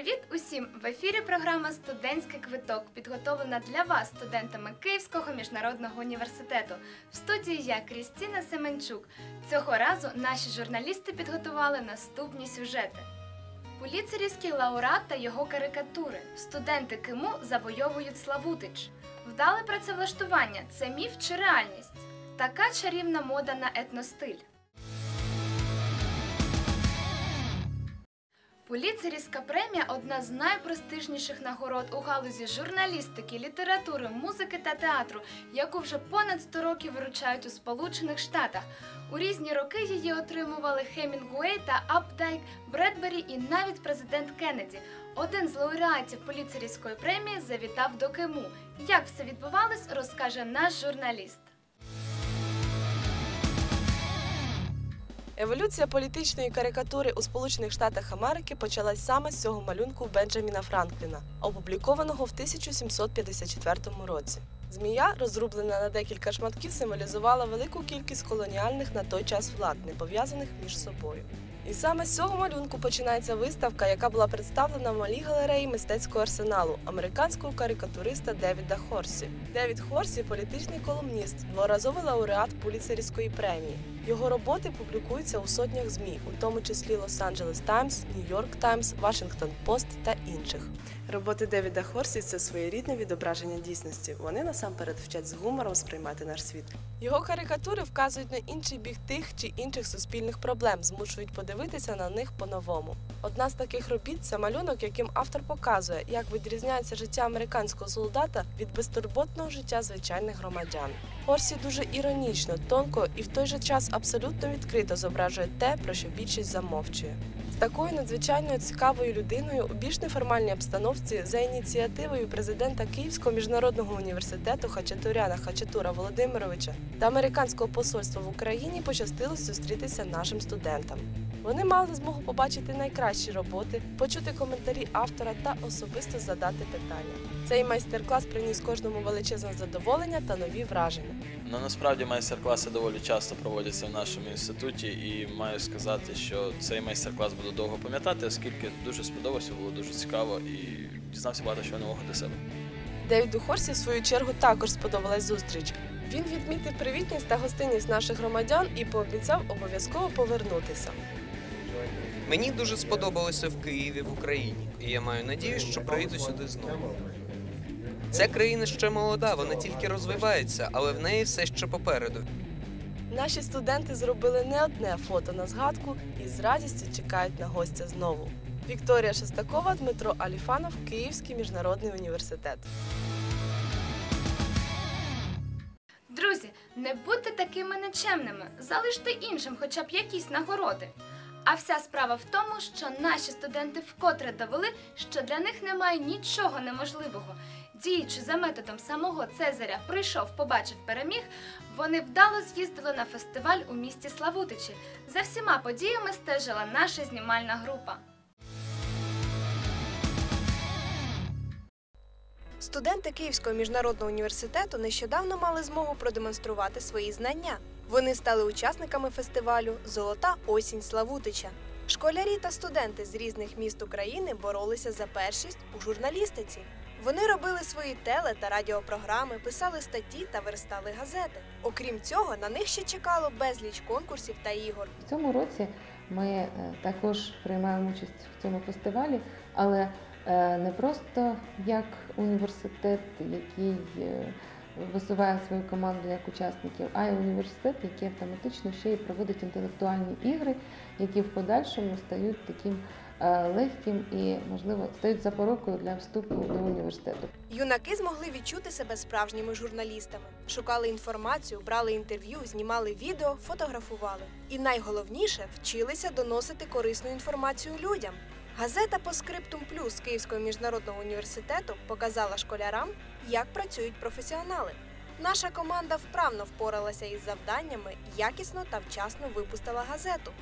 Привіт усім! В ефірі програма Студентський квиток підготовлена для вас, студентами Київського міжнародного університету. В студії я Крістіна Семенчук. Цього разу наші журналісти підготували наступні сюжети. Поліцерівський лауреат та його карикатури. Студенти КИМУ завойовують Славутич. Вдале працевлаштування це міф чи реальність? Така чарівна мода на етностиль. Поліцерівська премія одна з найпрестижніших нагород у галузі журналістики, літератури, музики та театру, яку вже понад 100 років вручають у Сполучених Штатах. У різні роки її отримували Хемінгуей та Апдайк, Бредбері і навіть президент Кеннеді. Один з лауреатів поліцерівської премії завітав до Киму. Як все відбувалось, розкаже наш журналіст. Еволюція політичної карикатури у Сполучених Штатах Америки почалась саме з цього малюнку Бенджаміна Франкліна, опублікованого в 1754 році. Змія, розрублена на декілька шматків, символізувала велику кількість колоніальних на той час влад, не пов'язаних між собою. І саме з цього малюнку починається виставка, яка була представлена в малій галереї мистецького арсеналу американського карикатуриста Девіда Хорсі. Девід Хорсі політичний колумніст, дворазовий лауреат Пуліцерівської премії. Його роботи публікуються у сотнях ЗМІ, у тому числі Лос-Анджелес Таймс, Нью-Йорк Таймс, Вашингтон Пост та інших. Роботи Девіда Хорсі це своєрідне відображення дійсності. Вони насамперед вчать з гумором сприймати наш світ. Його карикатури вказують на інший біг тих чи інших суспільних проблем, змушують подивитися на них по-новому. Одна з таких робіт це малюнок, яким автор показує, як відрізняється життя американського солдата від безтурботного життя звичайних громадян. Хорсі дуже іронічно, тонко і в той же час абсолютно відкрито зображує те, про що більшість замовчує. З такою надзвичайно цікавою людиною у більш неформальній обстановці за ініціативою президента Київського міжнародного університету Хачатуряна Хачатура Володимировича та американського посольства в Україні пощастило зустрітися нашим студентам. Вони мали змогу побачити найкращі роботи, почути коментарі автора та особисто задати питання. Цей майстер-клас приніс кожному величезне задоволення та нові враження. Ну насправді майстер-класи доволі часто проводяться в нашому інституті, і маю сказати, що цей майстер-клас буду довго пам'ятати, оскільки дуже сподобався, було дуже цікаво і дізнався багато чого нового для себе. Девіду Хорсі, в свою чергу, також сподобалась зустріч. Він відмітив привітність та гостинність наших громадян і пообіцяв обов'язково повернутися. Мені дуже сподобалося в Києві в Україні, і я маю надію, що приїду сюди знову. Ця країна ще молода, вона тільки розвивається, але в неї все ще попереду. Наші студенти зробили не одне фото на згадку і з радістю чекають на гостя знову. Вікторія Шестакова, Дмитро Аліфанов, Київський міжнародний університет. Друзі, не будьте такими нечемними, залиште іншим хоча б якісь нагороди. А вся справа в тому, що наші студенти вкотре довели, що для них немає нічого неможливого. Діючи за методом самого Цезаря, прийшов, побачив, переміг. Вони вдало з'їздили на фестиваль у місті Славутичі. За всіма подіями стежила наша знімальна група. Студенти Київського міжнародного університету нещодавно мали змогу продемонструвати свої знання. Вони стали учасниками фестивалю Золота осінь Славутича. Школярі та студенти з різних міст України боролися за першість у журналістиці. Вони робили свої теле та радіопрограми, писали статті та верстали газети. Окрім цього, на них ще чекало безліч конкурсів та ігор. В цьому році ми е, також приймаємо участь в цьому фестивалі, але е, не просто як університет, який е, висуває свою команду як учасників, а й університет, який автоматично ще й проводить інтелектуальні ігри, які в подальшому стають таким е, легким і, можливо, стають запорукою для вступу до університету. Юнаки змогли відчути себе справжніми журналістами, шукали інформацію, брали інтерв'ю, знімали відео, фотографували. І найголовніше вчилися доносити корисну інформацію людям. Газета по скриптум плюс Київського міжнародного університету показала школярам, як працюють професіонали. Наша команда вправно впоралася із завданнями, якісно та вчасно випустила газету.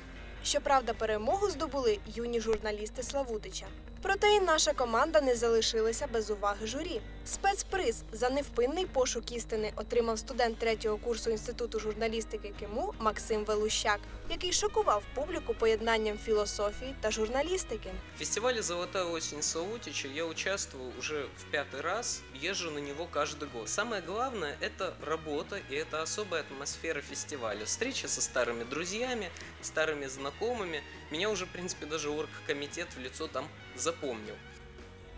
Щоправда, перемогу здобули юні журналісти Славутича. Проте і наша команда не залишилася без уваги журі. Спецприз за невпинний пошук істини отримав студент третього курсу інституту журналістики КИМУ Максим Велущак, який шокував публіку поєднанням філософії та журналістики. В фестивале «Золотая осень» Славутича я участвовал уже в пятый раз, езжу на него каждый год. Самое главное – это работа и это особая атмосфера фестиваля. Встреча со старыми друзьями, старыми знакомыми. Меня уже, в принципе, даже оргкомитет в лицо там запомнил.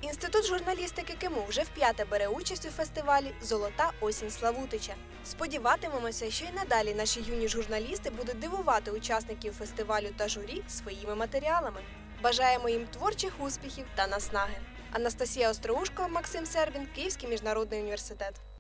Інститут журналістики КИМУ вже вп'яте бере участь у фестивалі Золота осінь Славутича. Сподіватимемося, що й надалі наші юні журналісти будуть дивувати учасників фестивалю та журі своїми матеріалами. Бажаємо їм творчих успіхів та наснаги. Анастасія Остроушко, Максим Сербін, Київський міжнародний університет.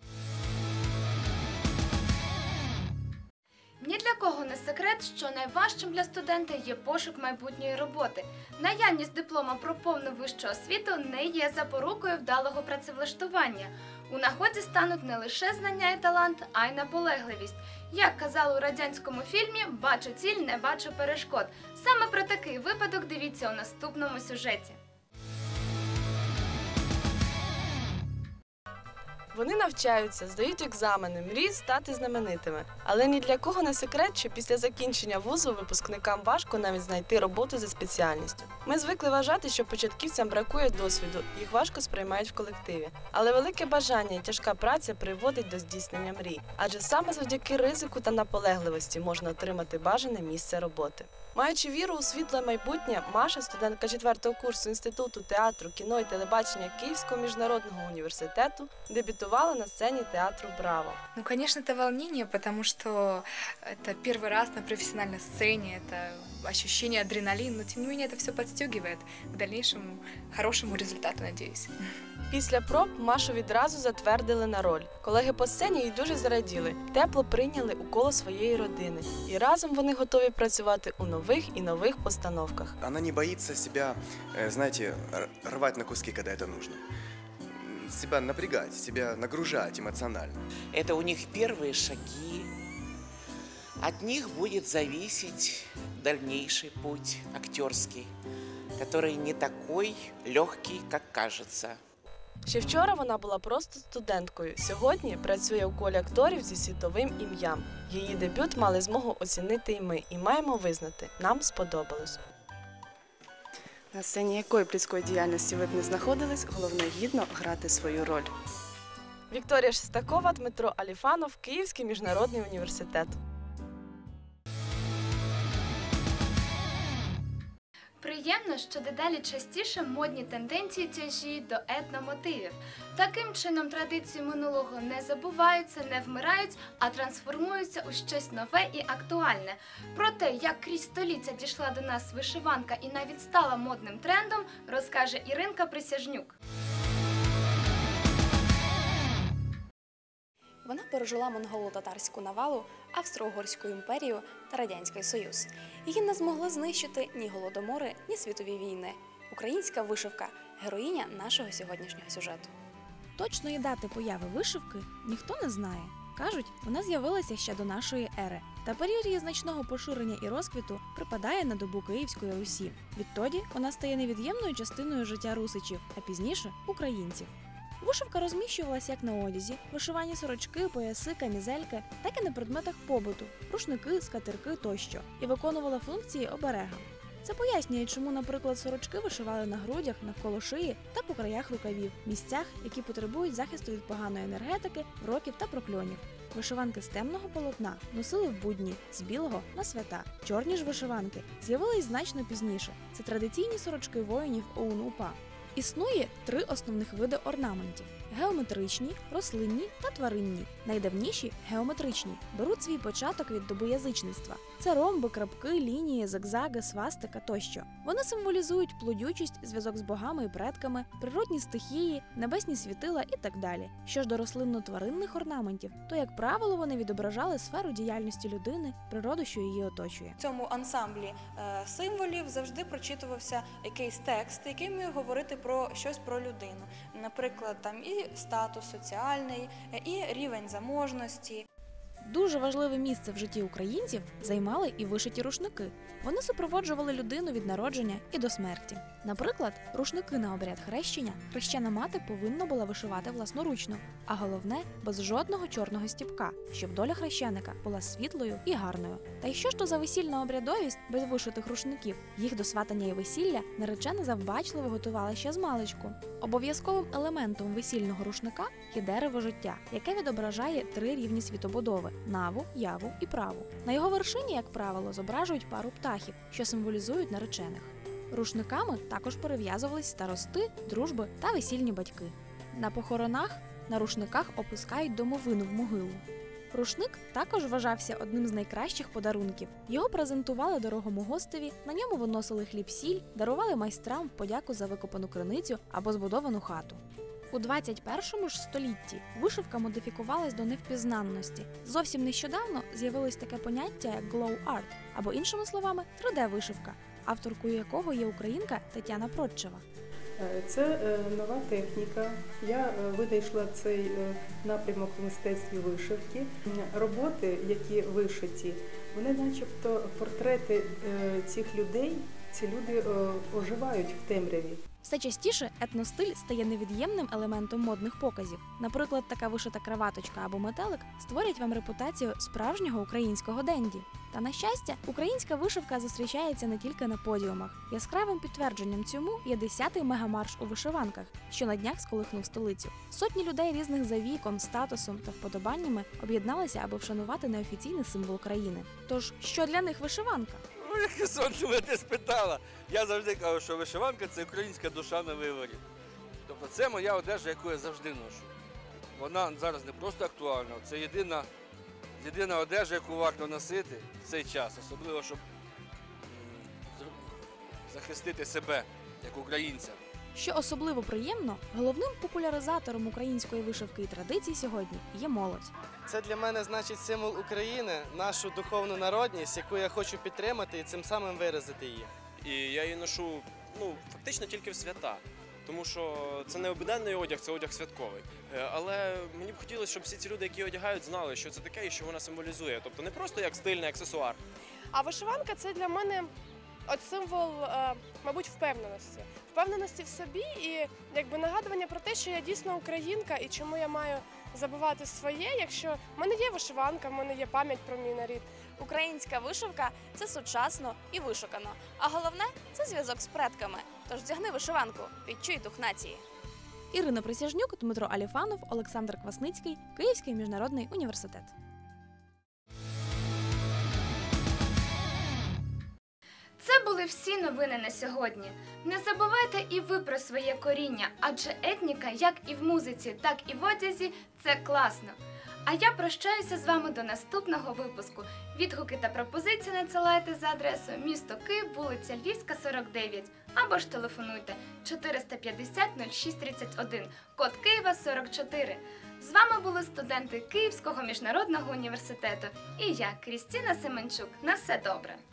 Ні для кого не секрет, що найважчим для студента є пошук майбутньої роботи. Наявність диплома про повну вищу освіту не є запорукою вдалого працевлаштування. У нагоді стануть не лише знання і талант, а й наполегливість. Як казали у радянському фільмі Бачу ціль, не бачу перешкод. Саме про такий випадок дивіться у наступному сюжеті. Вони навчаються, здають екзамени, мріють стати знаменитими. Але ні для кого не секрет, що після закінчення вузу випускникам важко навіть знайти роботу за спеціальністю. Ми звикли вважати, що початківцям бракує досвіду, їх важко сприймають в колективі. Але велике бажання і тяжка праця приводить до здійснення мрій. Адже саме завдяки ризику та наполегливості можна отримати бажане місце роботи. Маючи віру у світле майбутнє, Маша, студентка четвертого курсу інституту театру, кіно і телебачення Київського міжнародного університету, дебютувала на сцені театру Браво. Ну, конечно, это волнение, потому что это первый раз на профессиональной сцене, это ощущение адреналина, но тем не менее это все подстегивает к дальнейшему хорошему результату, надеюсь. Після проб Машу відразу затвердили на роль. Колеги по сцені їй дуже зраділи, тепло прийняли у коло своєї родини, і разом вони готові працювати у нових і нових постановках. Она не боится себя, э, знаете, рвать на куски, когда это нужно. Себя напрягать, себя нагружать эмоционально. Это у них первые шаги. От них будет зависеть дальнейший путь актерский, который не такой легкий, как кажется. Ще вчора вона була просто студенткою. Сьогодні працює у колі акторів зі світовим ім'ям. Її дебют мали змогу оцінити і ми, і маємо визнати, нам сподобалось. На сцені якої близької діяльності ви б не знаходились, головне гідно грати свою роль. Вікторія Шестакова, Дмитро Аліфанов, Київський міжнародний університет. Приємно, що дедалі частіше модні тенденції тяжіють до етномотивів. Таким чином традиції минулого не забуваються, не вмирають, а трансформуються у щось нове і актуальне. Про те, як крізь століття дійшла до нас вишиванка і навіть стала модним трендом, розкаже Іринка Присяжнюк. Вона пережила монголо-татарську навалу, Австро-Угорську імперію та Радянський Союз. Її не змогли знищити ні голодомори, ні світові війни. Українська вишивка героїня нашого сьогоднішнього сюжету. Точної дати появи вишивки ніхто не знає. Кажуть, вона з'явилася ще до нашої ери, та період її значного поширення і розквіту припадає на добу Київської Русі. Відтоді вона стає невід'ємною частиною життя русичів, а пізніше українців. Вишивка розміщувалася як на одязі, вишивані сорочки, пояси, камізельки, так і на предметах побуту, рушники, скатерки тощо, і виконувала функції оберега. Це пояснює, чому, наприклад, сорочки вишивали на грудях, навколо шиї та по краях рукавів, місцях, які потребують захисту від поганої енергетики, років та прокльонів. Вишиванки з темного полотна носили в будні, з білого на свята. Чорні ж вишиванки з'явились значно пізніше. Це традиційні сорочки воїнів ОУН-УПА. Існує три основних види орнаментів: геометричні, рослинні та тваринні. Найдавніші геометричні беруть свій початок від доби язичництва. Це ромби, крапки, лінії, зигзаги, свастика тощо. Вони символізують плодючість, зв'язок з богами і предками, природні стихії, небесні світила і так далі. Що ж до рослинно-тваринних орнаментів, то, як правило, вони відображали сферу діяльності людини, природу, що її оточує. В цьому ансамблі е, символів завжди прочитувався якийсь текст, який міг говорити про щось про людину. Наприклад, там і статус соціальний, і рівень заможності. Дуже важливе місце в житті українців займали і вишиті рушники. Вони супроводжували людину від народження і до смерті. Наприклад, рушники на обряд хрещення хрещена мати повинна була вишивати власноручно, а головне без жодного чорного стіпка, щоб доля хрещеника була світлою і гарною. Та й що ж то за весільна обрядовість без вишитих рушників? Їх до сватання і весілля наречена завбачливо готувала ще з маличку. Обов'язковим елементом весільного рушника є дерево життя, яке відображає три рівні світобудови наву, яву і праву. На його вершині, як правило, зображують пару птахів, що символізують наречених. Рушниками також перев'язувались старости, дружби та весільні батьки. На похоронах на рушниках опускають домовину в могилу. Рушник також вважався одним з найкращих подарунків. Його презентували дорогому гостеві, на ньому виносили хліб-сіль, дарували майстрам в подяку за викопану криницю або збудовану хату. У 21 ж столітті вишивка модифікувалась до невпізнанності. Зовсім нещодавно з'явилось таке поняття як glow art, або іншими словами, 3D-вишивка, авторкою якого є українка Тетяна Протчева. Е, Це е, нова техніка. Я е, винайшла цей напрямок в мистецтві вишивки. Роботи, які вишиті, вони начебто портрети цих людей. Ці люди е, оживають в темряві. Все частіше етностиль стає невід'ємним елементом модних показів. Наприклад, така вишита краваточка або метелик створять вам репутацію справжнього українського денді. Та на щастя, українська вишивка зустрічається не тільки на подіумах. Яскравим підтвердженням цьому є 10-й мегамарш у вишиванках, що на днях сколихнув столицю. Сотні людей різних за віком, статусом та вподобаннями об'єдналися, аби вшанувати неофіційний символ країни. Тож, що для них вишиванка? Ну, як сонце ти спитала. Я завжди кажу, що вишиванка це українська душа на виворі. Тобто це моя одежа, яку я завжди ношу. Вона зараз не просто актуальна, це єдина, єдина одежа, яку варто носити в цей час, особливо, щоб захистити себе як українця. Що особливо приємно, головним популяризатором української вишивки і традицій сьогодні є молодь. Це для мене значить символ України, нашу духовну народність, яку я хочу підтримати і цим самим виразити її. І я її ношу ну, фактично тільки в свята. Тому що це не обиденний одяг, це одяг святковий. Е, Але мені б хотілося, щоб всі ці люди, які одягають, знали, що це таке і що вона символізує. Тобто не просто як стильний аксесуар. А вишиванка це для мене от символ, е, мабуть, впевненості. Впевненості в собі і якби нагадування про те, що я дійсно українка і чому я маю забувати своє, якщо в мене є вишиванка, в мене є пам'ять про мій нарід. Українська вишивка це сучасно і вишукано. А головне це зв'язок з предками. Тож вдягни вишиванку, відчуй дух нації. Ірина Присяжнюк, Дмитро Аліфанов, Олександр Квасницький, Київський міжнародний університет. Були всі новини на сьогодні. Не забувайте і ви про своє коріння, адже етніка, як і в музиці, так і в одязі, це класно. А я прощаюся з вами до наступного випуску. Відгуки та пропозиції надсилайте за адресою місто Київ, вулиця Львівська, 49, або ж телефонуйте 450 0631, код Києва 44. З вами були студенти Київського міжнародного університету і я, Крістіна Семенчук. На все добре!